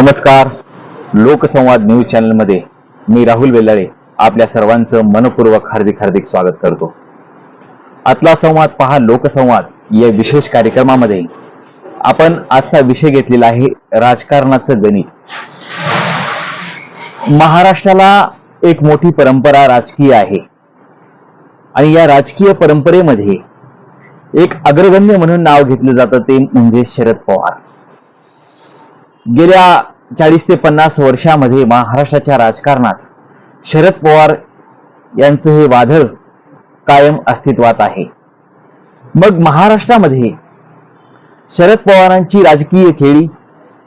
नमस्कार. लोकसंवाद न्यूज चॅनलमध्ये मी राहुल वेल्लाळे आपल्या सर्वांचं मनपूर्वक हार्दिक हार्दिक स्वागत करतो. आतला संवाद पहा लोकसंवाद या विशेष कार्यक्रमामध्ये. आपण आजचा विषय घेतलेला आहे राजकारणाचं गणित. महाराष्ट्राला एक मोठी परंपरा राजकीय आहे. आणि या राजकीय परंपरेमध्ये एक अग्रगण्य म्हणून नाव घेतलं जातं ते म्हणजे शरद पवार. गेल्या चाळीस ते पन्नास वर्षामध्ये महाराष्ट्राच्या राजकारणात शरद पवार यांचं हे वादळ कायम अस्तित्वात आहे. मग महाराष्ट्रामध्ये शरद पवारांची राजकीय खेळी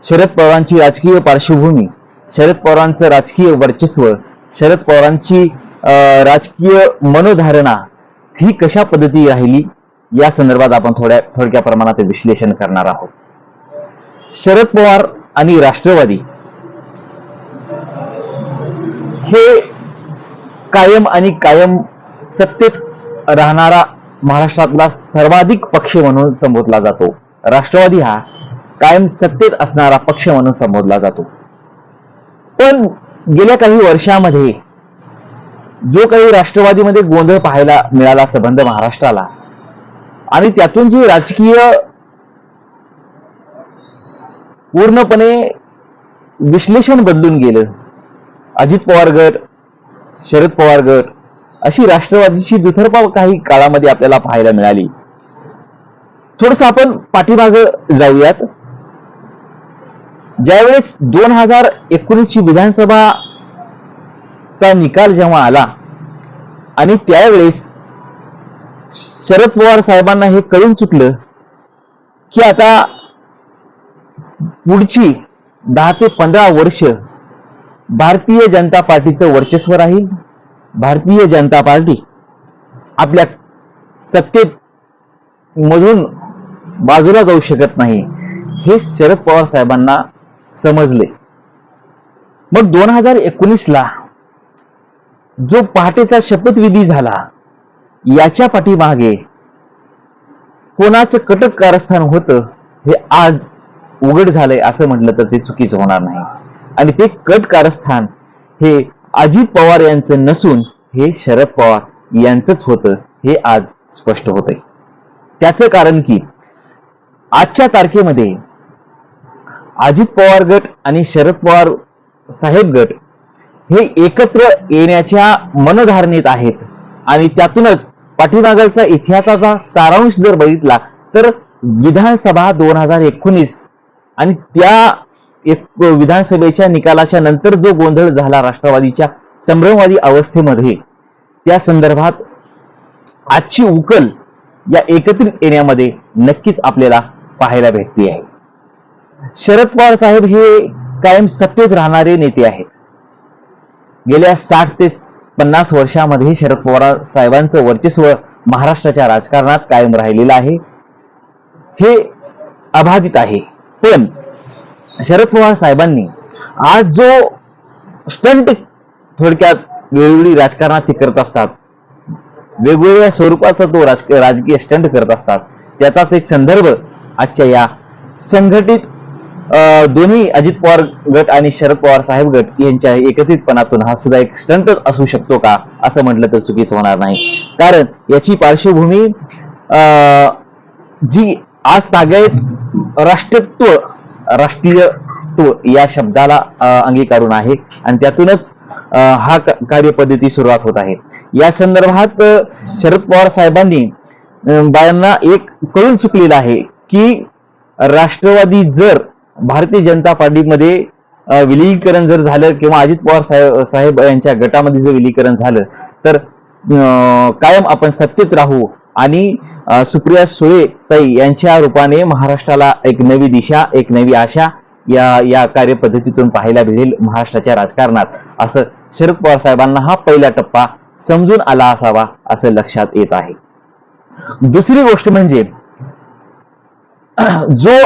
शरद पवारांची राजकीय पार्श्वभूमी शरद पवारांचं राजकीय वर्चस्व शरद पवारांची अं, राजकीय मनोधारणा ही कशा पद्धती राहिली या संदर्भात आपण थोड्या थोडक्या प्रमाणात विश्लेषण करणार आहोत. शरद पवार आणि राष्ट्रवादी. हे कायम आणि कायम सत्तेत राहणारा महाराष्ट्रातला सर्वाधिक पक्ष म्हणून संबोधला जातो. राष्ट्रवादी हा कायम सत्तेत असणारा पक्ष म्हणून संबोधला जातो. पण गेल्या काही वर्षामध्ये जो काही राष्ट्रवादीमध्ये गोंधळ पाहायला मिळाला संबंध महाराष्ट्राला आणि त्यातून जे राजकीय पूर्णपणे विश्लेषण बदलून गेलं. अजित पवार गट शरद पवार गट अशी राष्ट्रवादीची दुथरपाव काही काळामध्ये आपल्याला पाहायला मिळाली. थोडस आपण पाठीमाग जाऊयात. ज्यावेळेस दोन हजार एकोणीसची विधानसभा चा निकाल जेव्हा आला आणि त्यावेळेस शरद पवार साहेबांना हे कळून चुकलं की आता पुढची दहा ते पंधरा वर्ष भारतीय जनता पार्टीचं वर्चस्व राहील. भारतीय जनता पार्टी आपल्या सत्तेत मधून बाजूला जाऊ शकत नाही हे शरद पवार साहेबांना समजले. मग दोन हजार एकोणीसला जो पहाटेचा शपथविधी झाला याच्या पाठीमागे कोणाचं कटक कारस्थान होतं हे आज उघड झालंय असं म्हटलं तर ते चुकीचं होणार नाही. आणि ते कट कारस्थान हे अजित पवार यांचं नसून हे शरद पवार यांचंच होतं हे आज स्पष्ट होतंय. त्याचं कारण की आजच्या तारखेमध्ये अजित पवार गट आणि शरद पवार साहेब गट हे एकत्र येण्याच्या मनधारणेत आहेत. आणि त्यातूनच पाठीमागलचा इतिहासाचा सारांश जर बघितला तर विधानसभा दोन हजार एकोणीस आणि त्या एक विधानसभेच्या निकालाच्या नंतर जो गोंधळ झाला राष्ट्रवादीच्या संभ्रमवादी अवस्थेमध्ये त्या संदर्भात आजची उकल या एकत्रित येण्यामध्ये नक्कीच आपल्याला पाहायला भेटते आहे. शरद पवार साहेब हे कायम सत्तेत राहणारे नेते आहेत. गेल्या साठ ते पन्नास वर्षामध्ये शरद पवार साहेबांचं वर्चस्व महाराष्ट्राच्या राजकारणात कायम राहिलेलं आहे. हे अबाधित आहे. पण शरद पवार साहेबांनी आज जो स्टंट थोडक्यात वेगवेगळी राजकारणात ते करत असतात वेगवेगळ्या स्वरूपाचा तो राज राजकीय स्टंट करत असतात त्याचाच एक संदर्भ आजच्या या संघटित अं, दोन्ही अजित पवार गट आणि शरद पवार साहेब गट यांच्या एकत्रितपणातून हा सुद्धा एक स्टंटच असू शकतो का असं म्हटलं तर चुकीचं होणार नाही. कारण याची पार्श्वभूमी अं, जी आज तागायत राष्ट्रत्व राष्ट्रीयत्व या शब्दाला अंगीकारून आहे. आणि त्यातूनच हा कार्यपद्धती सुरुवात होत आहे. या संदर्भात शरद पवार साहेबांनी बायांना एक कळून चुकलेलं आहे की राष्ट्रवादी जर भारतीय जनता पार्टीमध्ये विलीनीकरण जर झालं किंवा अजित पवार साहेब साहेब यांच्या गटामध्ये जर विलीनीकरण झालं तर कायम आपण सत्तेत राहू आणि सुप्रिया सुळे ताई यांच्या रूपाने महाराष्ट्राला एक नवी दिशा एक नवी आशा या या कार्यपद्धतीतून पाहायला मिळेल महाराष्ट्राच्या राजकारणात. असं शरद पवार साहेबांना हा पहिला टप्पा समजून आला असावा असं लक्षात येत आहे. दुसरी गोष्ट म्हणजे जो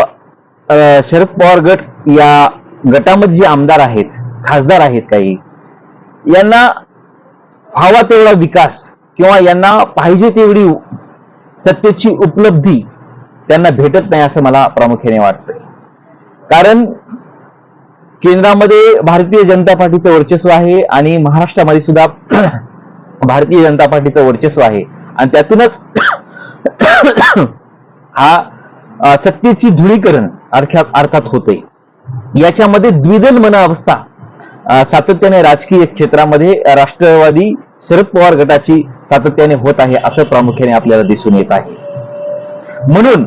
शरद पवार गट या गटामध्ये जे आमदार आहेत खासदार आहेत काही यांना व्हावा तेवढा विकास किंवा यांना पाहिजे तेवढी सत्तेची उपलब्धी त्यांना भेटत नाही असं मला प्रामुख्याने वाटतंय. कारण केंद्रामध्ये भारतीय जनता पार्टीचं वर्चस्व आहे आणि महाराष्ट्रामध्ये सुद्धा भारतीय जनता पार्टीचं वर्चस्व आहे. आणि त्यातूनच हा सत्तेची धुळीकरण अर्थात अर्थात होते याच्यामध्ये द्विदल मन अवस्था सातत्याने राजकीय क्षेत्रामध्ये राष्ट्रवादी शरद पवार गटाची सातत्याने होत आहे असं प्रामुख्याने आपल्याला दिसून येत आहे. म्हणून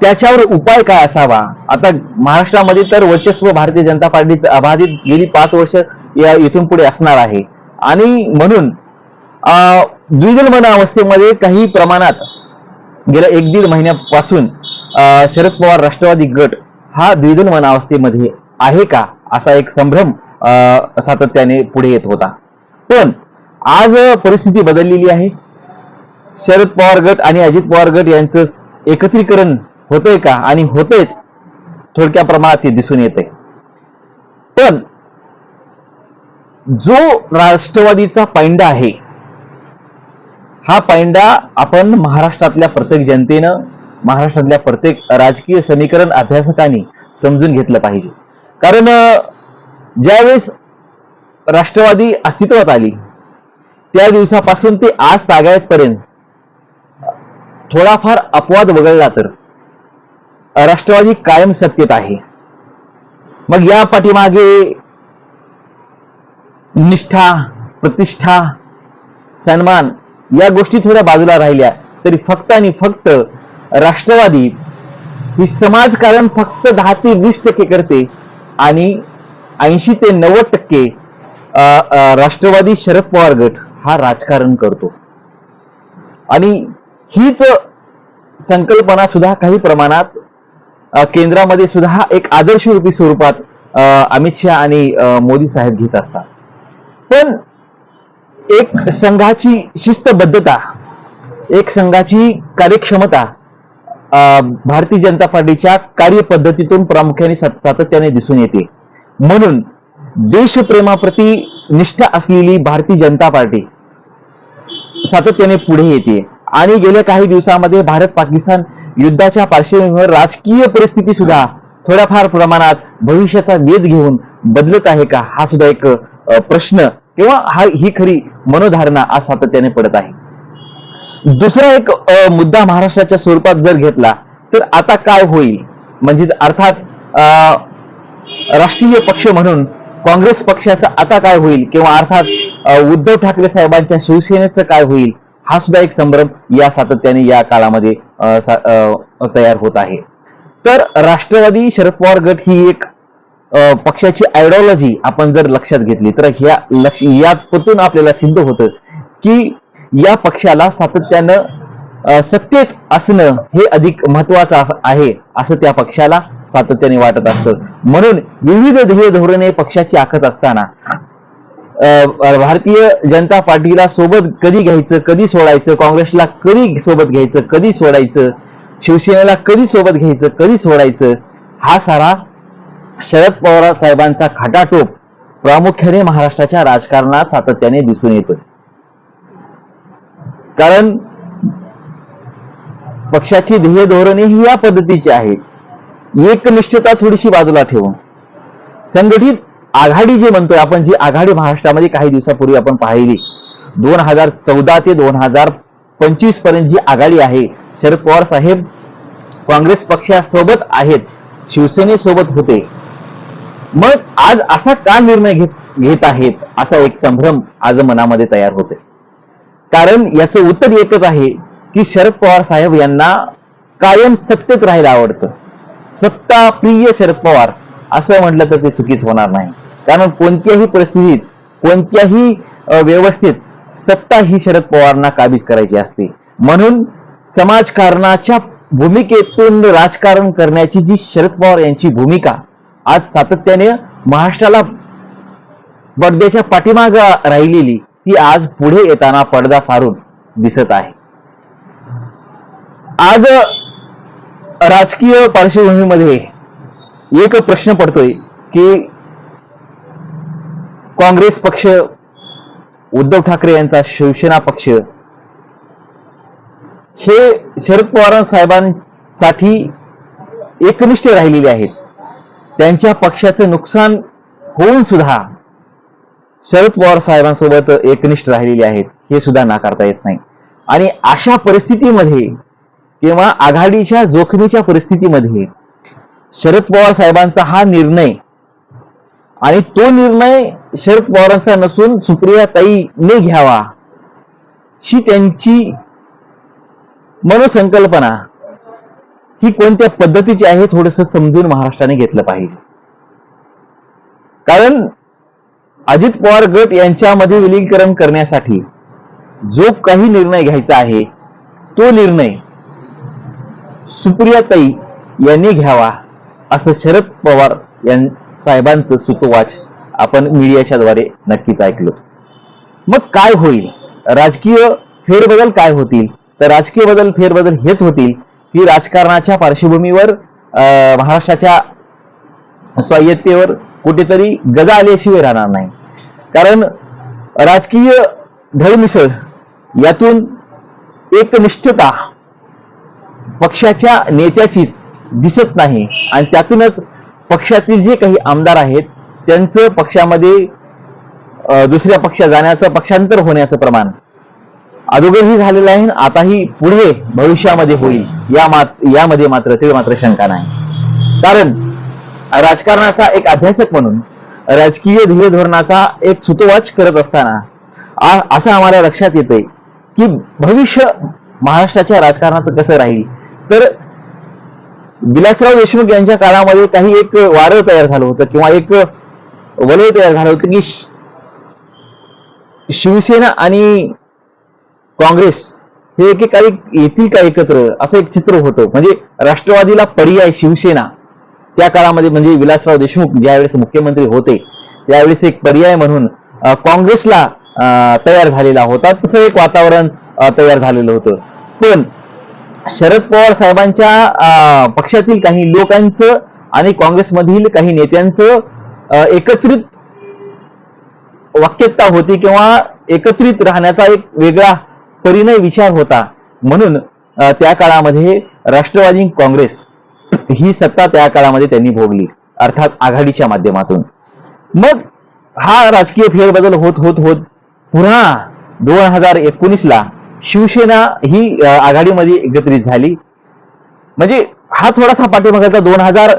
त्याच्यावर उपाय काय असावा? आता महाराष्ट्रामध्ये तर वर्चस्व भारतीय जनता पार्टीचं अबाधित गेली पाच वर्ष या इथून पुढे असणार आहे. आणि म्हणून अ, अवस्थेमध्ये काही प्रमाणात गेल्या एक दीड महिन्यापासून शरद पवार राष्ट्रवादी गट हा द्विदल अवस्थेमध्ये आहे का? असा एक संभ्रम सातत्याने पुढे येत होता. पण आज परिस्थिती बदललेली आहे. शरद पवार गट आणि अजित पवार गट यांचं एकत्रीकरण होतंय का? आणि होतेच थोडक्या प्रमाणात ते दिसून येते पण जो राष्ट्रवादीचा पायंडा आहे हा पायंडा आपण महाराष्ट्रातल्या प्रत्येक जनतेनं महाराष्ट्रातल्या प्रत्येक राजकीय समीकरण अभ्यासकांनी समजून घेतलं पाहिजे. कारण ज्यावेळेस राष्ट्रवादी अस्तित्वात आली त्या दिवसापासून ते आज तागायतपर्यंत थोडाफार अपवाद वगळला तर राष्ट्रवादी कायम सत्तेत आहे. मग या पाठीमागे निष्ठा प्रतिष्ठा सन्मान या गोष्टी थोड्या बाजूला राहिल्या तरी फक्त आणि फक्त राष्ट्रवादी ही समाजकारण फक्त दहा ते वीस टक्के करते आणि ऐंशी ते नव्वद टक्के राष्ट्रवादी शरद पवार गट हा राजकारण करतो. आणि हीच संकल्पना सुद्धा काही प्रमाणात केंद्रामध्ये सुद्धा एक आदर्शरूपी स्वरूपात अमित शहा आणि मोदी साहेब घेत असतात. पण एक संघाची शिस्तबद्धता एक संघाची कार्यक्षमता भारतीय जनता पार्टीच्या कार्यपद्धतीतून प्रामुख्याने सातत्याने दिसून येते. म्हणून देशप्रेमाप्रती निष्ठा असलेली भारतीय जनता पार्टी सातत्याने पुढे येते. आणि गेल्या काही दिवसामध्ये भारत पाकिस्तान युद्धाच्या पार्श्वभूमीवर राजकीय परिस्थिती सुद्धा थोड्याफार प्रमाणात भविष्याचा वेध घेऊन बदलत आहे का? हा सुद्धा एक प्रश्न किंवा हा ही खरी मनोधारणा आज सातत्याने पडत आहे. दुसरा एक मुद्दा महाराष्ट्राच्या स्वरूपात जर घेतला तर आता काय होईल? म्हणजे अर्थात राष्ट्रीय पक्ष म्हणून काँग्रेस पक्षाचं आता काय होईल किंवा अर्थात उद्धव ठाकरे साहेबांच्या शिवसेनेचं काय होईल हा सुद्धा एक संभ्रम या सातत्याने या काळामध्ये तयार होत आहे. तर राष्ट्रवादी शरद पवार गट ही एक पक्षाची आयडिओलॉजी आपण जर लक्षात घेतली तर ह्या लक्ष यातून आपल्याला सिद्ध होतं की या पक्षाला सातत्यानं सत्तेत असणं हे अधिक महत्वाचं आहे असं त्या पक्षाला सातत्याने वाटत असतं. म्हणून विविध ध्येय धोरणे पक्षाची आखत असताना भारतीय जनता पार्टीला सोबत कधी घ्यायचं कधी सोडायचं काँग्रेसला कधी सोबत घ्यायचं कधी सोडायचं शिवसेनेला कधी सोबत घ्यायचं कधी सोडायचं हा सारा शरद पवार साहेबांचा खाटाटोप प्रामुख्याने महाराष्ट्राच्या राजकारणात सातत्याने दिसून येतोय. कारण पक्षाची ध्येय धोरणे ही या पद्धतीची आहेत एकनिष्ठता थोडीशी बाजूला ठेवून. संघटित आघाडी जे म्हणतोय आपण जी आघाडी महाराष्ट्रामध्ये काही दिवसापूर्वी आपण पाहिली. दोन हजार चौदा ते दोन हजार पंचवीसपर्यंत जी आघाडी आहे शरद पवार साहेब काँग्रेस पक्षासोबत आहेत शिवसेनेसोबत होते. मग आज असा का निर्णय घेत घेत आहेत असा एक संभ्रम आज मनामध्ये तयार होते कारण याचं उत्तर एकच आहे की शरद पवार साहेब यांना कायम सत्तेत राहायला आवडतं. सत्ता प्रिय शरद पवार असं म्हटलं तर ते चुकीच होणार नाही. कारण कोणत्याही परिस्थितीत कोणत्याही व्यवस्थेत सत्ता ही शरद पवारांना काबीज करायची असते. म्हणून समाजकारणाच्या भूमिकेतून राजकारण करण्याची जी शरद पवार यांची भूमिका आज सातत्याने महाराष्ट्राला पडद्याच्या पाठीमाग राहिलेली ती आज पुढे येताना पडदा सारून दिसत आहे. आज राजकीय पार्श्वभूमीमध्ये एक प्रश्न पडतोय की काँग्रेस पक्ष उद्धव ठाकरे यांचा शिवसेना पक्ष हे शरद पवार साहेबांसाठी एकनिष्ठ राहिलेले आहेत. त्यांच्या पक्षाचं नुकसान होऊन सुद्धा शरद पवार साहेबांसोबत एकनिष्ठ राहिलेले आहेत हे सुद्धा नाकारता येत नाही. आणि अशा परिस्थितीमध्ये किंवा आघाडीच्या जोखमीच्या परिस्थितीमध्ये शरद पवार साहेबांचा हा निर्णय आणि तो निर्णय शरद पवारांचा नसून सुप्रिया ताईने घ्यावा ही त्यांची मनोसंकल्पना ही कोणत्या पद्धतीची आहे थोडस समजून महाराष्ट्राने घेतलं पाहिजे. कारण अजित पवार गट यांच्यामध्ये विलीनीकरण करण्यासाठी जो काही निर्णय घ्यायचा आहे तो निर्णय सुप्रियाताई यांनी घ्यावा असं शरद पवार यां साहेबांचं सुतोवाच आपण मीडियाच्या द्वारे नक्कीच ऐकलो. मग काय होईल? राजकीय फेरबदल काय होतील? तर राजकीय बदल फेरबदल हेच होतील की राजकारणाच्या पार्श्वभूमीवर अं, महाराष्ट्राच्या स्वायत्तेवर कुठेतरी गदा आल्याशिवाय राहणार नाही. कारण राजकीय ढळमिसळ यातून एकनिष्ठता पक्षाच्या नेत्याचीच दिसत नाही. आणि त्यातूनच पक्षातील जे काही आमदार आहेत त्यांचं पक्षामध्ये दुसऱ्या पक्षात जाण्याचं पक्षांतर होण्याचं प्रमाण. अगोदरही झालेलं आहे आताही पुढे भविष्यामध्ये होईल. या मात यामध्ये मात्र ते मात्र शंका नाही. कारण राजकारणाचा एक अभ्यासक म्हणून राजकीय ध्येय धोरणाचा एक सुतोवाच करत असताना असं आम्हाला लक्षात येतंय की भविष्य महाराष्ट्राच्या राजकारणाचं कसं राहील? तर विलासराव देशमुख यांच्या काळामध्ये काही एक वारं तयार झालं होतं किंवा एक वलय तयार झालं होतं की शिवसेना आणि काँग्रेस हे एकेकाळी येतील का एकत्र? असं एक चित्र होतं. म्हणजे राष्ट्रवादीला पर्याय शिवसेना. त्या काळामध्ये म्हणजे विलासराव देशमुख ज्यावेळेस मुख्यमंत्री होते त्यावेळेस एक पर्याय म्हणून काँग्रेसला तयार झालेला होता. तसं एक वातावरण तयार झालेलं होतं. पण शरद पवार साहेबांच्या पक्षातील काही लोकांचं आणि काँग्रेसमधील काही नेत्यांचं एकत्रित वाक्यता होती किंवा एकत्रित राहण्याचा एक वेगळा परिणय विचार होता. म्हणून त्या काळामध्ये राष्ट्रवादी काँग्रेस ही सत्ता त्या काळामध्ये त्यांनी भोगली अर्थात आघाडीच्या माध्यमातून. मग हा राजकीय फेरबदल होत होत होत पुन्हा दोन हजार एकोणीस ला शिवसेना ही आघाडीमध्ये एकत्रित झाली. म्हणजे हा थोडासा पाठीमागाचा दोन हजार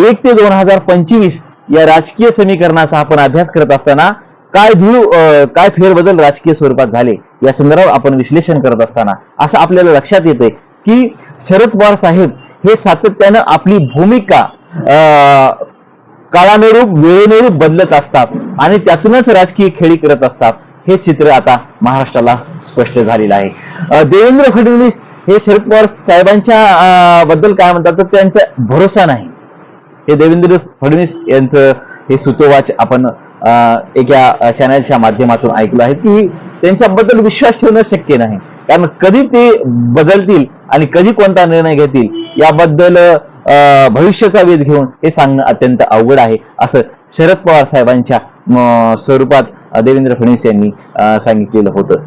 एक ते दोन हजार पंचवीस या राजकीय समीकरणाचा आपण अभ्यास करत असताना काय धूळ काय फेरबदल राजकीय स्वरूपात झाले या संदर्भात आपण विश्लेषण करत असताना. असं आपल्याला लक्षात येते की शरद पवार साहेब हे सातत्यानं आपली भूमिका अं, काळानुरूप वेळेनुरूप बदलत असतात आणि त्यातूनच राजकीय खेळी करत असतात. हे चित्र आता महाराष्ट्राला स्पष्ट झालेलं आहे. देवेंद्र फडणवीस हे शरद पवार साहेबांच्या बद्दल काय म्हणतात? तर त्यांचा भरोसा नाही. हे देवेंद्र फडणवीस यांचं हे सुतोवाच आपण एका चॅनलच्या माध्यमातून ऐकलं आहे. की त्यांच्याबद्दल विश्वास ठेवणं शक्य नाही. कारण कधी ते बदलतील आणि कधी कोणता निर्णय घेतील याबद्दल अं, भविष्याचा वेध घेऊन हे सांगणं अत्यंत अवघड आहे. असं शरद पवार साहेबांच्या स्वरूपात देवेंद्र फडणवीस यांनी सांगितलेलं होतं.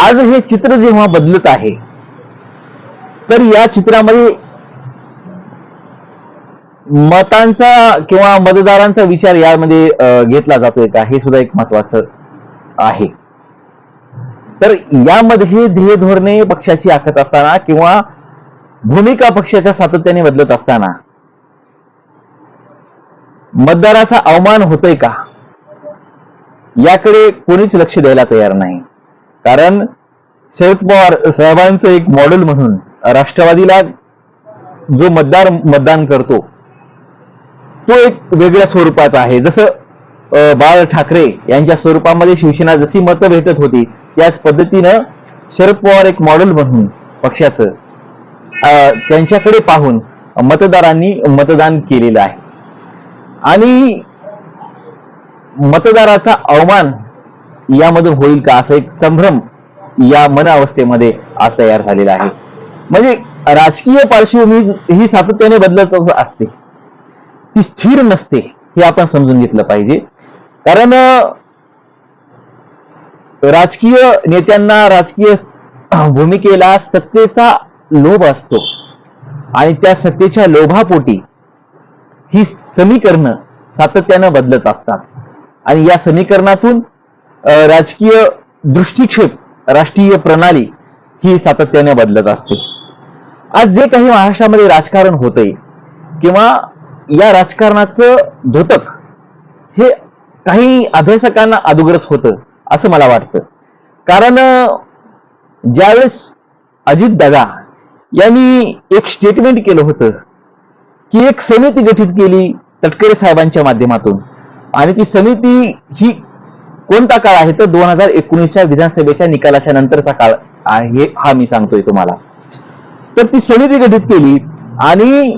आज हे चित्र जेव्हा बदलत आहे तर या चित्रामध्ये मतांचा किंवा मतदारांचा विचार यामध्ये घेतला जातोय का? हे सुद्धा एक महत्वाचं आहे. तर यामध्ये ध्येय धोरणे पक्षाची आखत असताना किंवा भूमिका पक्षाच्या सातत्याने बदलत असताना मतदाराचा अवमान होतोय का? याकडे कोणीच लक्ष द्यायला तयार नाही. कारण शरद पवार साहेबांचं एक मॉडेल म्हणून राष्ट्रवादीला जो मतदार मतदान करतो तो एक वेगळ्या स्वरूपाचा आहे. जसं बाळ ठाकरे यांच्या स्वरूपामध्ये शिवसेना जशी मतं भेटत होती त्याच पद्धतीनं शरद पवार एक मॉडेल म्हणून पक्षाचं त्यांच्याकडे पाहून मतदारांनी मतदान केलेलं आहे. आणि मतदाराचा अवमान यामधून होईल का? असा एक संभ्रम या मन अवस्थेमध्ये आज तयार झालेला आहे. म्हणजे राजकीय पार्श्वभूमी ही सातत्याने बदलत असते. ती स्थिर नसते हे आपण समजून घेतलं पाहिजे. कारण राजकीय नेत्यांना राजकीय भूमिकेला सत्तेचा लोभ असतो. आणि त्या सत्तेच्या लोभापोटी ही समीकरणं सातत्यानं बदलत असतात. आणि या समीकरणातून राजकीय दृष्टिक्षेप राष्ट्रीय प्रणाली ही सातत्याने बदलत असते. आज जे काही महाराष्ट्रामध्ये राजकारण होतंय किंवा या राजकारणाचं धोतक हे काही अभ्यासकांना अदोगरच होतं असं मला वाटतं. कारण ज्यावेळेस अजित दादा यांनी एक स्टेटमेंट केलं होतं की एक समिती गठीत केली तटकरे साहेबांच्या माध्यमातून आणि ती समिती ही कोणता काळ आहे? तर दोन हजार एकोणीसच्या विधानसभेच्या निकालाच्या नंतरचा काळ आहे हा मी सांगतोय तुम्हाला. तर ती समिती गठीत केली आणि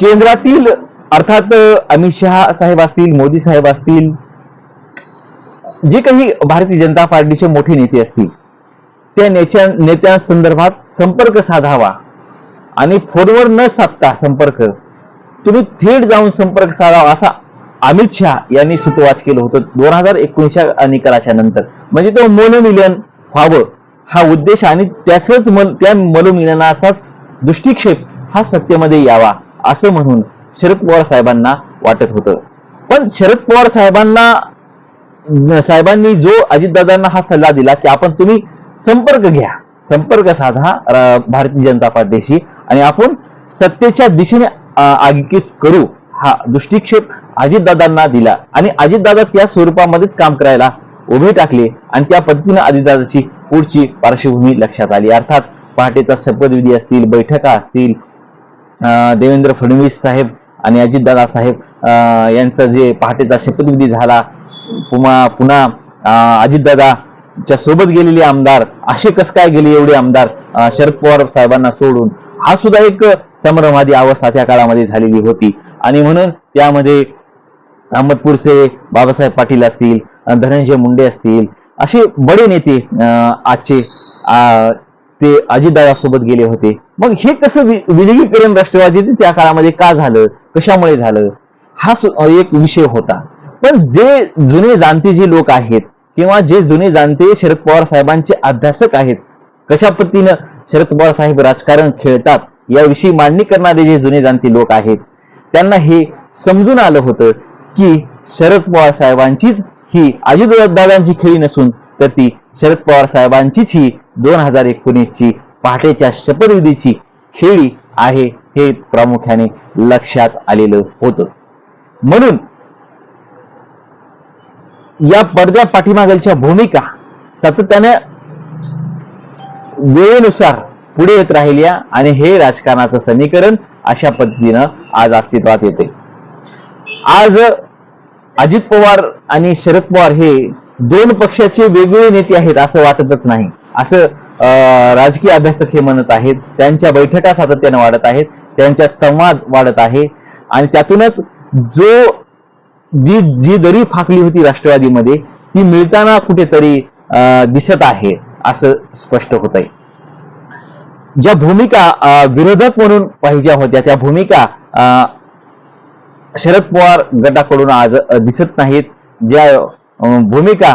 केंद्रातील अर्थात अमित शहा साहेब असतील मोदी साहेब असतील जे काही भारतीय जनता पार्टीचे मोठे नेते असतील त्या नेत्या नेत्यांसंदर्भात संपर्क साधावा आणि फोनवर न साधता संपर्क तुम्ही थेट जाऊन संपर्क साधावा असा अमित शहा यांनी सुतवाच केलं होतं दोन हजार एकोणीसच्या निकालाच्या नंतर. म्हणजे तो मनोमिलन व्हावं हा उद्देश आणि त्याच मल त्या मनोमिलनाचाच दृष्टिक्षेप हा सत्तेमध्ये यावा असं म्हणून शरद पवार साहेबांना वाटत होतं. पण शरद पवार साहेबांना साहेबांनी जो अजितदादांना हा सल्ला दिला की आपण तुम्ही संपर्क घ्या संपर्क साधा भारतीय जनता पार्टीशी आणि आपण सत्तेच्या दिशेने आगीकीच करू. हा दृष्टिक्षेप अजितदादांना दिला आणि अजितदादा त्या स्वरूपामध्येच काम करायला उभे टाकले आणि त्या पद्धतीनं अजितदादाची पुढची पार्श्वभूमी लक्षात आली. अर्थात पहाटेचा शपथविधी असतील बैठका असतील देवेंद्र फडणवीस साहेब आणि अजितदादा साहेब यांचा जे पहाटेचा शपथविधी झाला पुन्हा पुन्हा अं, अजितदादाच्या सोबत गेलेले आमदार असे कस काय गेले एवढे आमदार शरद पवार साहेबांना सोडून? हा सुद्धा एक संभ्रमादी अवस्था त्या काळामध्ये झालेली होती. आणि म्हणून त्यामध्ये अहमदपूरचे बाबासाहेब पाटील असतील धनंजय मुंडे असतील असे बडे नेते आजचे ते अजितदादासोबत गेले होते. मग हे कसं वि- विलगीकरण राष्ट्रवादी त्या काळामध्ये का झालं? कशामुळे झालं? हा एक विषय होता. पण जे जुने जाणते जे लोक आहेत किंवा जे जुने जाणते शरद पवार साहेबांचे अभ्यासक आहेत कशा पद्धतीनं शरद पवार साहेब राजकारण खेळतात याविषयी मांडणी करणारे जे जुने जाणते लोक आहेत त्यांना हे समजून आलं होतं की शरद पवार साहेबांचीच ही अजितदादांची खेळी नसून तर ती शरद पवार साहेबांचीच ही दोन हजार एकोणीसची पहाटेच्या शपथविधीची खेळी आहे हे प्रामुख्याने लक्षात आलेलं होतं. म्हणून या पडद्या पाठीमागलच्या भूमिका सातत्याने वेळेनुसार पुढे येत राहिल्या आणि हे राजकारणाचं समीकरण अशा पद्धतीनं आज अस्तित्वात येते. आज अजित पवार आणि शरद पवार हे दोन पक्षाचे वेगवेगळे नेते आहेत असं वाटतच नाही. असं अं, राजकीय अभ्यासक हे म्हणत आहेत. त्यांच्या बैठका सातत्याने वाढत आहेत. त्यांच्या संवाद वाढत आहे. आणि त्यातूनच जो जी जी दरी फाकली होती राष्ट्रवादीमध्ये ती मिळताना कुठेतरी अं, दिसत आहे असं स्पष्ट होत आहे ज्या भूमिका विरोधक म्हणून पाहिजे होत्या त्या भूमिका शरद पवार गटाकडून आज दिसत नाहीत. ज्या भूमिका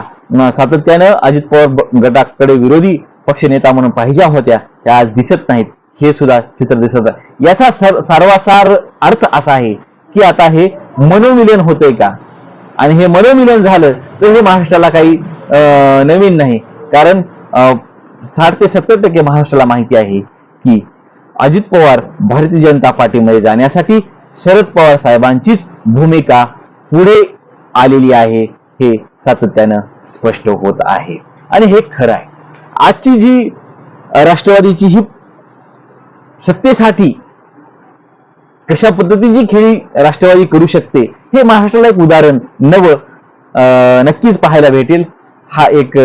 सातत्यानं अजित पवार गटाकडे विरोधी पक्षनेता म्हणून पाहिजे होत्या त्या आज दिसत नाहीत. हे सुद्धा चित्र दिसत आहे. याचा सर सार्वासार अर्थ असा आहे की आता हे मनोमिलन होतंय का? आणि हे मनोमिलन झालं तर हे महाराष्ट्राला काही नवीन नाही. कारण साठ ते सत्तर टक्के महाराष्ट्राला माहिती आहे की अजित पवार भारतीय जनता पार्टीमध्ये जाण्यासाठी शरद पवार साहेबांचीच भूमिका पुढे आलेली आहे हे सातत्यानं स्पष्ट होत आहे. आणि हे खरं आहे. आजची जी राष्ट्रवादीची ही सत्तेसाठी कशा पद्धतीची खेळी राष्ट्रवादी करू शकते हे महाराष्ट्राला एक उदाहरण नवं नक्कीच पाहायला भेटेल. हा एक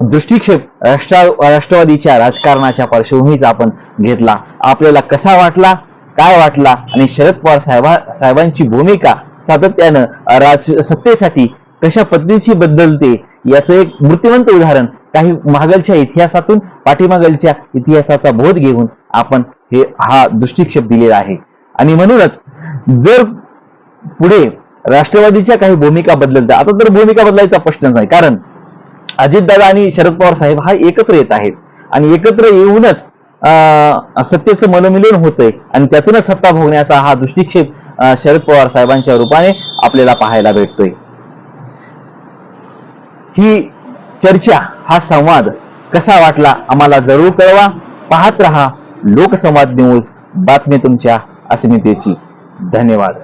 दृष्टिक्षेप राष्ट्र राष्ट्रवादीच्या राजकारणाच्या पार्श्वभूमीचा आपण घेतला. आपल्याला कसा वाटला? काय वाटला? आणि शरद पवार साहेबा साहेबांची भूमिका सातत्यानं राज सत्तेसाठी कशा पद्धतीची बदलते? याचं एक मृत्यूवंत उदाहरण काही मागलच्या इतिहासातून पाठीमागलच्या इतिहासाचा बोध घेऊन आपण हे हा दृष्टिक्षेप दिलेला आहे. आणि म्हणूनच जर पुढे राष्ट्रवादीच्या काही भूमिका बदलतात आता तर भूमिका बदलायचा प्रश्नच नाही. कारण अजितदादा आणि शरद पवार साहेब हा एकत्र येत आहेत. आणि एकत्र येऊनच अं, सत्तेचं मनमिलन होतंय. आणि त्यातूनच सत्ता भोगण्याचा हा दृष्टिक्षेप शरद पवार साहेबांच्या रूपाने आपल्याला पाहायला भेटतोय. ही चर्चा हा संवाद कसा वाटला आम्हाला जरूर कळवा. पाहत रहा लोकसंवाद न्यूज बातमी तुमच्या अस्मितेची. धन्यवाद.